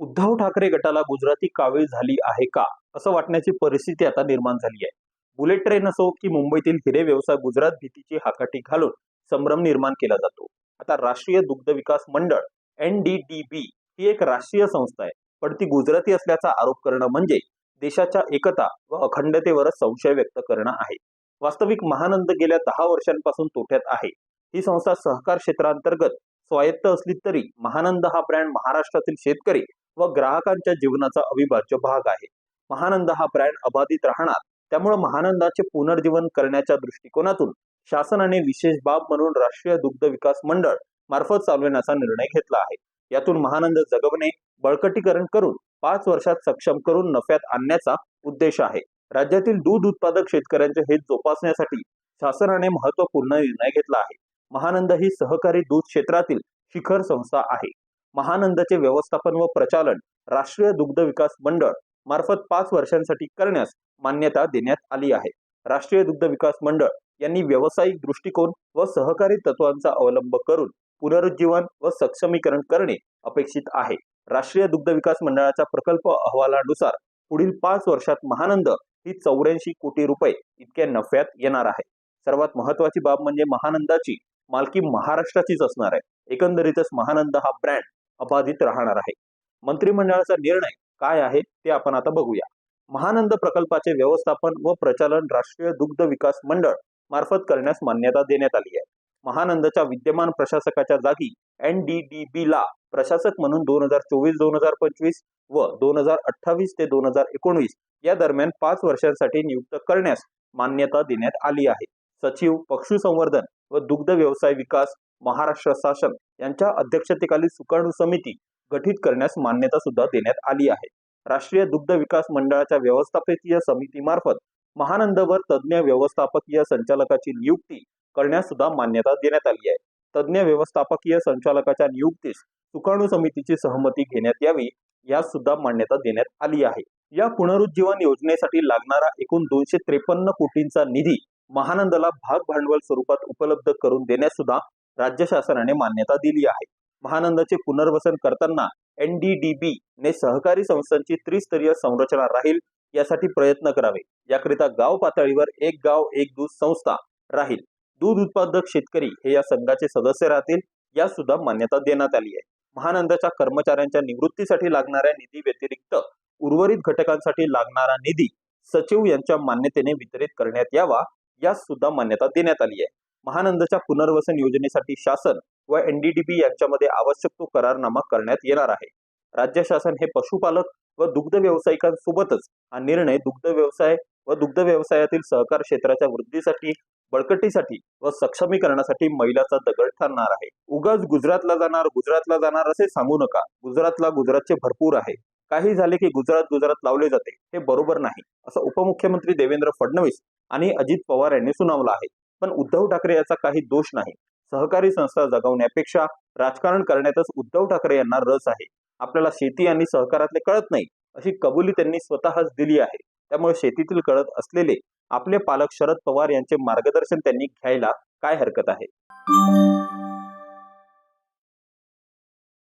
उद्धव ठाकरे गटाला गुजराती कावीळ झाली आहे का? असं वाटण्याची परिस्थिती आता निर्माण झाली आहे. बुलेट ट्रेन असो की मुंबईतील हिरे व्यवसाय गुजरात भीतीची हाकाटी घालून संभ्रम निर्माण केला जातो. आता राष्ट्रीय दुग्ध विकास मंडळ एन डी डी बी ही एक राष्ट्रीय संस्था आहे. पण ती गुजराती असल्याचा आरोप करणं म्हणजे देशाच्या एकता व अखंडतेवरच संशय व्यक्त करणं आहे. वास्तविक महानंद गेल्या दहा वर्षांपासून तोट्यात आहे. ही संस्था सहकार क्षेत्रांतर्गत स्वायत्त असली तरी महानंद हा ब्रँड महाराष्ट्रातील शेतकरी व ग्राहकांच्या जीवनाचा अविभाज्य भाग आहे. महानंद हा ब्रँड अबाधित राहणार. त्यामुळे महानंदाचे पुनर्जीवन करण्याच्या दृष्टिकोनातून शासनाने विशेष बाब म्हणून राष्ट्रीय दुग्ध विकास मंडळ मार्फत चालविण्याचा निर्णय घेतला आहे. यातून महानंद जगवणे बळकटीकरण करून पाच वर्षात सक्षम करून नफ्यात आणण्याचा उद्देश आहे. राज्यातील दूध उत्पादक शेतकऱ्यांचे हित जोपासण्यासाठी शासनाने महत्त्वपूर्ण निर्णय घेतला आहे. महानंद ही सहकारी दूध क्षेत्रातील शिखर संस्था आहे. महानंदचे व्यवस्थापन व प्रचालन राष्ट्रीय दुग्ध विकास मंडळ मार्फत पाच वर्षांसाठी करण्यास मान्यता देण्यात आली आहे. राष्ट्रीय दुग्ध विकास मंडळ यांनी व्यावसायिक दृष्टिकोन व सहकारी तत्वांचा अवलंब करून पुनरुज्जीवन व सक्षमीकरण करणे अपेक्षित आहे. राष्ट्रीय दुग्ध विकास मंडळाच्या प्रकल्प अहवालानुसार पुढील पाच वर्षात महानंद ही चौऱ्याऐंशी कोटी रुपये इतक्या नफ्यात येणार आहे. सर्वात महत्वाची बाब म्हणजे महानंदाची मालकी महाराष्ट्राचीच असणार आहे. एकंदरीतच महानंद हा ब्रँड अबाधित राहणार आहे. मंत्रिमंडळाचा निर्णय काय आहे ते आपण आता बघूया. महानंद प्रकल्पाचे व्यवस्थापन व प्रचालन राष्ट्रीय दुग्ध विकास मंडळ मार्फत करण्यास मान्यता देण्यात आली आहे. महानंदच्या विद्यमान प्रशासकाच्या जागी एन डी डी बी ला प्रशासक म्हणून दोन हजार चोवीस दोन हजार पंचवीस व दोन हजार अठ्ठावीस ते दोन हजार एकोणवीस या दरम्यान पाच वर्षांसाठी नियुक्त करण्यास मान्यता देण्यात आली आहे. सचिव पशुसंवर्धन व दुग्ध व्यवसाय विकास महाराष्ट्र शासन यांच्या अध्यक्षतेखाली सुकाणू समिती गठीत करण्यास मान्यता सुद्धा देण्यात आली आहे. राष्ट्रीय दुग्ध विकास मंडळाच्या व्यवस्थापकीय समितीमार्फत महानंदवर तज्ज्ञ व्यवस्थापकीय संचालकाची नियुक्ती करण्यास सुद्धा मान्यता देण्यात आली आहे. तज्ज्ञ व्यवस्थापकीय संचालकाच्या नियुक्तीस सुकाणू समितीची सहमती घेण्यात यावी यास सुद्धा मान्यता देण्यात आली आहे. या पुनरुज्जीवन योजनेसाठी लागणारा एकूण दोनशे त्रेपन्न कोटींचा निधी महानंदला भाग भांडवल स्वरूपात उपलब्ध करून देण्यास सुद्धा राज्य शासनाने मान्यता दिली आहे. महानंदाचे पुनर्वसन करताना एन डी डी बी ने सहकारी संस्थांची त्रिस्तरीय संरचना राहील यासाठी प्रयत्न करावे. याकरिता गाव पातळीवर एक गाव एक दूध संस्था राहील. दूध उत्पादक शेतकरी हे या संघाचे सदस्य राहतील यास सुद्धा मान्यता देण्यात आली आहे. महानंदाच्या कर्मचाऱ्यांच्या निवृत्तीसाठी लागणाऱ्या निधी व्यतिरिक्त उर्वरित घटकांसाठी लागणारा निधी सचिव यांच्या मान्यतेने वितरित करण्यात यावा यास सुद्धा मान्यता देण्यात आली आहे. महानंदच्या पुनर्वसन योजनेसाठी शासन व एनडीडीबी यांच्यामध्ये आवश्यक तो करारनामा करण्यात येणार आहे. राज्य शासन हे पशुपालक व दुग्ध व्यावसायिकांसोबतच हा निर्णय दुग्ध व्यवसाय व दुग्ध व्यवसायातील सहकार क्षेत्राच्या वृद्धीसाठी बळकटीसाठी व सक्षमीकरणासाठी महिलाचा दगड ठरणार आहे. उगाच गुजरातला जाणार गुजरातला जाणार असे सांगू नका. गुजरातला गुजरातचे भरपूर आहे. काही झाले की गुजरात गुजरात लावले जाते. हे बरोबर नाही. असं उपमुख्यमंत्री देवेंद्र फडणवीस आणि अजित पवार यांनी सुनावलं आहे. पण उद्धव ठाकरे याचा काही दोष नाही. सहकारी संस्था जगवण्यापेक्षा राजकारण करण्यातच उद्धव ठाकरे यांना रस आहे. आपल्याला शेती आणि सहकारातले कळत नाही अशी कबुली त्यांनी स्वतःच दिली आहे. त्यामुळे शेतीतील कळत असलेले आपले पालक शरद पवार यांचे मार्गदर्शन त्यांनी घ्यायला काय हरकत आहे?